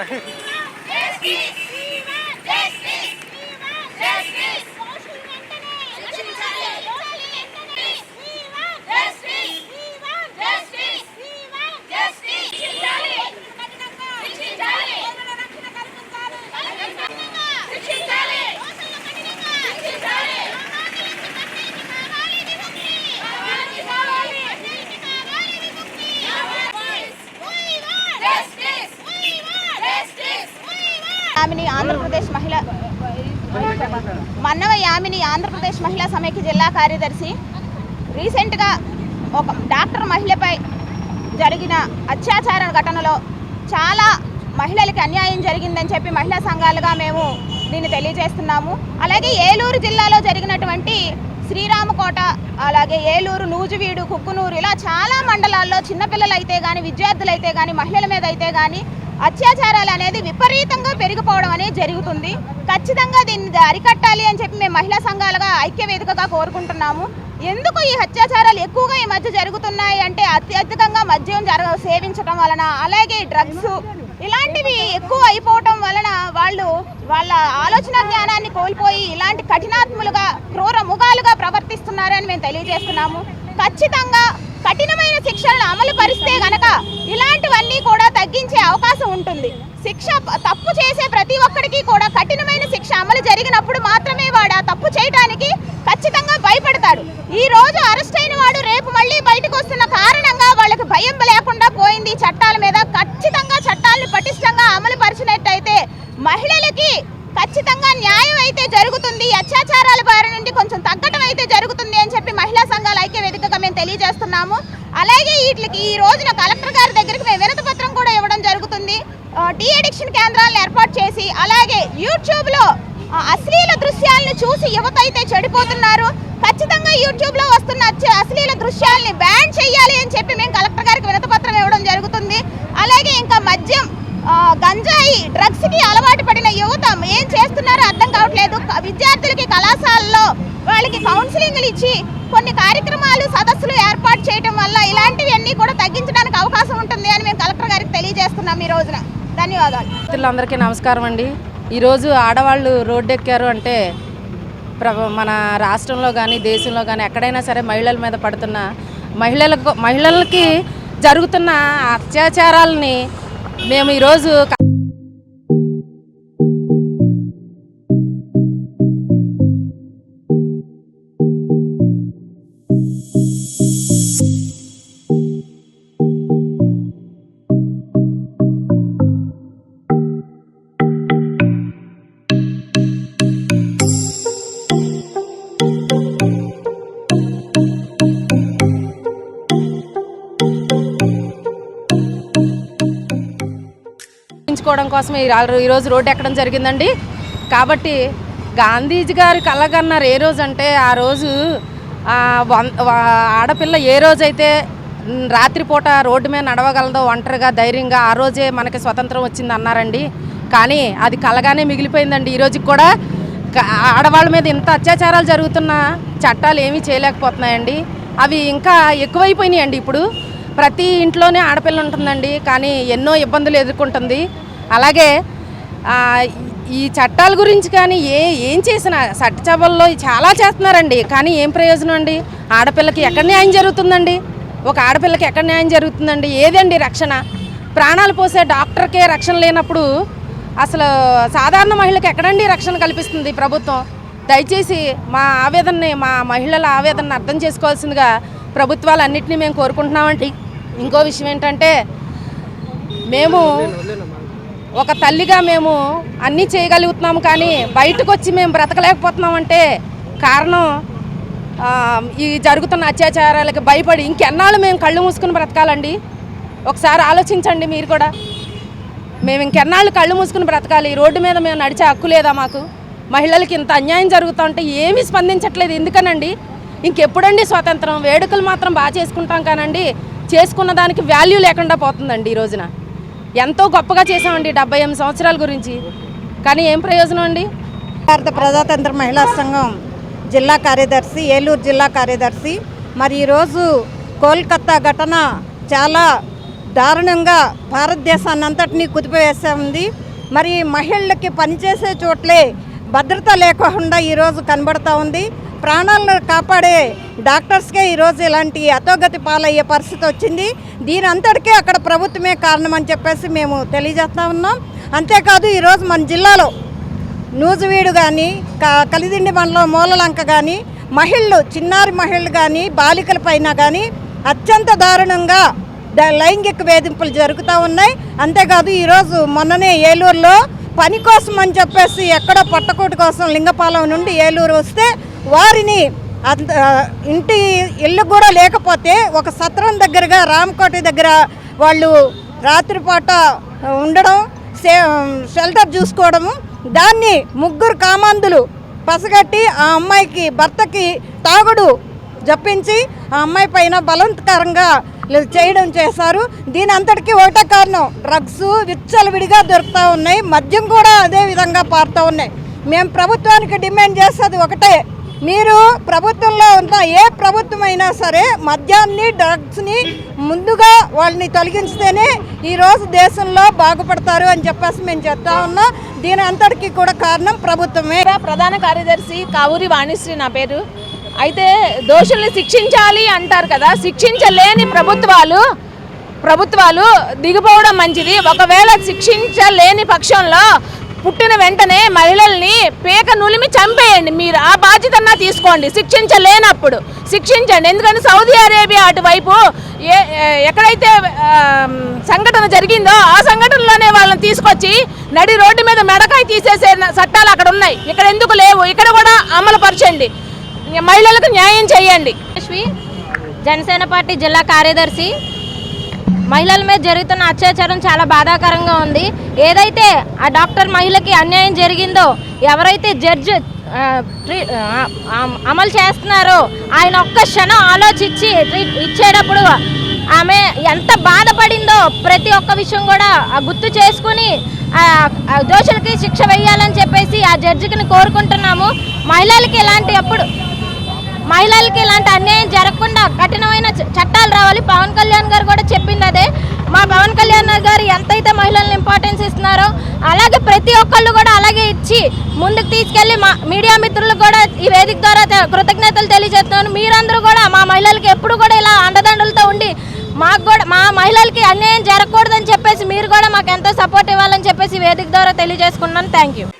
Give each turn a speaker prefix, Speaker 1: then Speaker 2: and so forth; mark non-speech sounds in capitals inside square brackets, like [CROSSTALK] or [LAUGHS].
Speaker 1: [LAUGHS]
Speaker 2: Yes, yes. Mannava Yamini Andhra Pradesh మహిళా సమైక్య జిల్లా కార్యదర్శి. రీసెంట్గా ఒక డాక్టర్ మహిళపై జరిగిన అత్యాచార ఘటనలో చాలా మహిళలకి అన్యాయం జరిగిందని చెప్పి మహిళా సంఘాలుగా మేము దీన్ని తెలియజేస్తున్నాము. అలాగే ఏలూరు జిల్లాలో జరిగినటువంటి శ్రీరామకోట అలాగే ఏలూరు నూజువీడు కుక్కునూరు ఇలా చాలా మండలాల్లో చిన్నపిల్లలు అయితే కానీ విద్యార్థులు అయితే కానీ మహిళల మీద అయితే కానీ అత్యాచారాలు అనేది విపరీతంగా పెరిగిపోవడం అనేది జరుగుతుంది. ఖచ్చితంగా దీన్ని అరికట్టాలి అని చెప్పి మేము మహిళా సంఘాలుగా ఐక్య వేదికగా కోరుకుంటున్నాము. ఎందుకు ఈ అత్యాచారాలు ఎక్కువగా ఈ మధ్య జరుగుతున్నాయి అంటే అత్యధికంగా మద్యం జరగ సేవించడం వలన అలాగే డ్రగ్స్ ఇలాంటివి ఎక్కువ అయిపోవటం వలన వాళ్ళు వాళ్ళ ఆలోచన జ్ఞానాన్ని కోల్పోయి ఇలాంటి కఠినాత్ములుగా క్రూర ముఖాలుగా ప్రవర్తిస్తున్నారని మేము తెలియజేస్తున్నాము. ఖచ్చితంగా కఠినమైన శిక్షలను అమలు పరిస్తే గనక ఇలాంటివన్నీ కూడా తగ్గించే అవకాశం ఉంటుంది. శిక్ష తప్పు చేసే ప్రతి ఒక్కరికి కూడా కఠినమైన శిక్ష అమలు జరిగినప్పుడు మాత్రమే వాడు ఆ తప్పు చేయడానికి ఖచ్చితంగా భయపడతాడు. ఈ రోజు అరెస్ట్ అయిన వాడు రేపు మళ్ళీ బయటకు వస్తున్న కారణంగా వాళ్ళకి భయం లేకుండా పోయింది. చట్టాల మీద ఖచ్చితంగా చట్టాలను పటిష్టంగా అమలు పరిచినట్టయితే మహిళలకి ఖచ్చితంగా న్యాయం అయితే జరుగుతుంది. అత్యాచారాల బారి నుండి కొంచెం తగ్గటం అయితే జరుగుతుంది అని చెప్పి మహిళా సంఘాల ఐక్య వేదికగా మేము తెలియజేస్తున్నాము. అలాగే వీటికి ఈ రోజున కలెక్టర్ గారి దగ్గరికి మేము ఇవ్వడం టీ అడిక్షన్ కేంద్రాలను ఏర్పాటు చేసి అలాగే యూట్యూబ్లో అశ్లీల దృశ్యాలను చూసి యువత అయితే చెడిపోతున్నారు. ఖచ్చితంగా యూట్యూబ్లో వస్తున్న అశ్లీల దృశ్యాల్ని బ్యాన్ చేయాలి అని చెప్పి మేము కలెక్టర్ గారికి వినతపత్రం ఇవ్వడం జరుగుతుంది. అలాగే ఇంకా మద్యం గంజాయి డ్రగ్స్కి అలవాటు పడిన యువత ఏం చేస్తున్నారో అర్థం కావట్లేదు. విద్యార్థులకి కళాశాలలో వాళ్ళకి కౌన్సిలింగ్లు ఇచ్చి కొన్ని కార్యక్రమాలు సదస్సులు ఏర్పాటు చేయడం వల్ల ఇలాంటివన్నీ కూడా తగ్గించడానికి అవకాశం ఉంటుంది అని మేము చేసుకున్నాం ఈ రోజున. ధన్యవాదాలు.
Speaker 3: మిత్రులందరికీ నమస్కారం అండి. ఈరోజు ఆడవాళ్ళు రోడ్డు ఎక్కారు అంటే మన రాష్ట్రంలో కానీ దేశంలో కానీ ఎక్కడైనా సరే మహిళల మీద పడుతున్న మహిళలకు మహిళలకి జరుగుతున్న అత్యాచారాలని మేము ఈరోజు క- కోసం ఈరోజు రోడ్డు ఎక్కడం జరిగిందండి. కాబట్టి గాంధీజీ గారు కలగన్నారు ఏ రోజు అంటే ఆ రోజు వన్- ఆడపిల్ల ఏ రోజైతే రాత్రిపూట రోడ్డు మీద నడవగలదో ఒంటరిగా ధైర్యంగా ఆ రోజే మనకి స్వతంత్రం వచ్చింది అన్నారండి. కానీ అది కలగానే మిగిలిపోయిందండి. ఈ రోజుకి కూడా ఆడవాళ్ళ మీద ఇంత అత్యాచారాలు జరుగుతున్న చట్టాలు ఏమీ చేయలేకపోతున్నాయండి. అవి ఇంకా ఎక్కువైపోయినాయండి ఇప్పుడు. ప్రతి ఇంట్లోనే ఆడపిల్ల ఉంటుందండి. కానీ ఎన్నో ఇబ్బందులు ఎదుర్కొంటుంది. అలాగే ఈ చట్టాల గురించి కానీ ఏ ఏం చేసినా చట్టసభల్లో చాలా చేస్తున్నారండి. కానీ ఏం ప్రయోజనం అండి? ఆడపిల్లకి ఎక్కడ న్యాయం జరుగుతుందండి? ఒక ఆడపిల్లకి ఎక్కడ న్యాయం జరుగుతుందండి? ఏదండి రక్షణ? ప్రాణాలు పోసే డాక్టర్కే రక్షణ లేనప్పుడు అసలు సాధారణ మహిళకి ఎక్కడండి రక్షణ కల్పిస్తుంది ప్రభుత్వం? దయచేసి మా ఆవేదనని మా మహిళల ఆవేదనని అర్థం చేసుకోవాల్సిందిగా ప్రభుత్వాలు అన్నింటినీ మేము కోరుకుంటున్నామండి. ఇంకో విషయం ఏంటంటే మేము ఒక తల్లిగా మేము అన్నీ చేయగలుగుతున్నాము కానీ బయటకు వచ్చి మేము బ్రతకలేకపోతున్నామంటే కారణం ఈ జరుగుతున్న అత్యాచారాలకు భయపడి ఇంకెన్నాళ్ళు మేము కళ్ళు మూసుకుని బ్రతకాలండి? ఒకసారి ఆలోచించండి మీరు కూడా. మేము ఇంకెన్నాళ్ళు కళ్ళు మూసుకుని బ్రతకాలి. రోడ్డు మీద మేము నడిచే హక్కు లేదా మాకు? మహిళలకి ఇంత అన్యాయం జరుగుతూ ఉంటే ఏమీ స్పందించట్లేదు. ఎందుకనండి? ఇంకెప్పుడండి స్వాతంత్రం? వేడుకలు మాత్రం బాగా చేసుకుంటాం కానండి. చేసుకున్న దానికి వాల్యూ లేకుండా పోతుందండి ఈ రోజున. ఎంతో గొప్పగా చేసామండి డెబ్బై ఎనిమిది సంవత్సరాల గురించి. కానీ ఏం ప్రయోజనం అండి?
Speaker 4: భారత ప్రజాతంత్ర మహిళా సంఘం జిల్లా కార్యదర్శి ఏలూరు జిల్లా కార్యదర్శి. మరి ఈరోజు కోల్కత్తా ఘటన చాలా దారుణంగా భారతదేశాన్ని అంతటినీ కుదిపివేసే ఉంది మరి మహిళలకి పనిచేసే చోట్లే భద్రత లేకుండా ఈరోజు కనబడతా ఉంది. ప్రాణాలను కాపాడే డాక్టర్స్కే ఈరోజు ఇలాంటి అతోగతి పాలయ్యే పరిస్థితి వచ్చింది. దీని అంతటికే అక్కడ ప్రభుత్వమే కారణం అని చెప్పేసి మేము తెలియజేస్తా ఉన్నాం. అంతేకాదు ఈరోజు మన జిల్లాలో నూజువీడు కానీ క- కలిదిండి మండలం మూలలంక కానీ మహిళలు చిన్నారి మహిళలు కానీ బాలికల పైన కానీ అత్యంత దారుణంగా లైంగిక వేధింపులు జరుగుతూ ఉన్నాయి. అంతేకాదు ఈరోజు మొన్ననే ఏలూరులో పని కోసం అని చెప్పేసి ఎక్కడో పొట్టకూటి కోసం లింగపాలెం నుండి ఏలూరు వస్తే వారిని అంత ఇంటి ఇల్లు కూడా లేకపోతే ఒక సత్రం దగ్గరగా రామకోటి దగ్గర వాళ్ళు రాత్రిపూట ఉండడం సే షెల్టర్ చూసుకోవడము దాన్ని ముగ్గురు కామాంధులు పసగట్టి ఆ అమ్మాయికి భర్తకి తాగుడు జప్పించి ఆ అమ్మాయి పైన బలవంతకరంగా చేయడం చేశారు. దీని అంతటికీ ఒకటే కారణం డ్రగ్స్ విచ్చలవిడిగా దొరుకుతూ ఉన్నాయి మద్యం కూడా అదే విధంగా పారుతూ ఉన్నాయి. మేము ప్రభుత్వానికి డిమాండ్ చేసేది ఒకటే మీరు ప్రభుత్వంలో ఉన్న ఏ ప్రభుత్వం అయినా సరే మద్యాన్ని డ్రగ్స్ని ముందుగా వాళ్ళని తొలగించితేనే ఈరోజు దేశంలో బాగుపడతారు అని చెప్పేసి మేము చెప్తా ఉన్నాం. దీని అంతటికీ కూడా కారణం ప్రభుత్వమే.
Speaker 5: ప్రధాన కార్యదర్శి కావూరి వాణిశ్రీ నా పేరు. అయితే దోషుల్ని శిక్షించాలి అంటారు కదా శిక్షించలేని ప్రభుత్వాలు ప్రభుత్వాలు దిగిపోవడం మంచిది. ఒకవేళ శిక్షించలేని పక్షంలో పుట్టిన వెంటనే మహిళల్ని పేక నులిమి చంపేయండి. మీరు ఆ బాధ్యతన్నా తీసుకోండి. శిక్షించలేనప్పుడు. శిక్షించండి. ఎందుకంటే సౌదీ అరేబియా అటువైపు ఏ ఎక్కడైతే సంఘటన జరిగిందో ఆ సంఘటనలోనే వాళ్ళని తీసుకొచ్చి నడి రోడ్డు మీద మెడకాయ తీసేసే చట్టాలు అక్కడ ఉన్నాయి. ఇక్కడ ఎందుకు లేవు? ఇక్కడ కూడా అమలు పరచండి. మహిళలకు న్యాయం చేయండి.
Speaker 6: జనసేన పార్టీ జిల్లా కార్యదర్శి మహిళల మీద జరుగుతున్న అత్యాచారం చాలా బాధాకరంగా ఉంది. ఏదైతే ఆ డాక్టర్ మహిళకి అన్యాయం జరిగిందో ఎవరైతే జడ్జి అమలు చేస్తున్నారో ఆయన ఒక్క క్షణం ఆలోచించి ట్రీట్ ఇచ్చేటప్పుడు ఆమె ఎంత బాధపడిందో ప్రతి ఒక్క విషయం కూడా గుర్తు చేసుకుని దోషులకి శిక్ష వేయాలని చెప్పేసి ఆ జడ్జికి కోరుకుంటున్నాము. మహిళలకి ఇలాంటి అప్పుడు మహిళలకి ఇలాంటి అన్యాయం జరగకుండా కఠినమైన చట్టాలు రావాలి. పవన్ కళ్యాణ్ గారు కూడా చెప్పింది అదే. మా పవన్ కళ్యాణ్ గారు ఎంతైతే మహిళలను ఇంపార్టెన్స్ ఇస్తున్నారో అలాగే ప్రతి ఒక్కళ్ళు కూడా అలాగే ఇచ్చి ముందుకు తీసుకెళ్ళి మా మీడియా మిత్రులు కూడా ఈ వేదిక ద్వారా కృతజ్ఞతలు తెలియజేస్తున్నాను. మీరందరూ కూడా మా మహిళలకి ఎప్పుడు కూడా ఇలా అండదండలతో ఉండి మాకు కూడా మా మహిళలకి అన్యాయం జరగకూడదని చెప్పేసి మీరు కూడా మాకు ఎంతో సపోర్ట్ ఇవ్వాలని చెప్పేసి వేదిక ద్వారా తెలియజేసుకున్నాను థ్యాంక్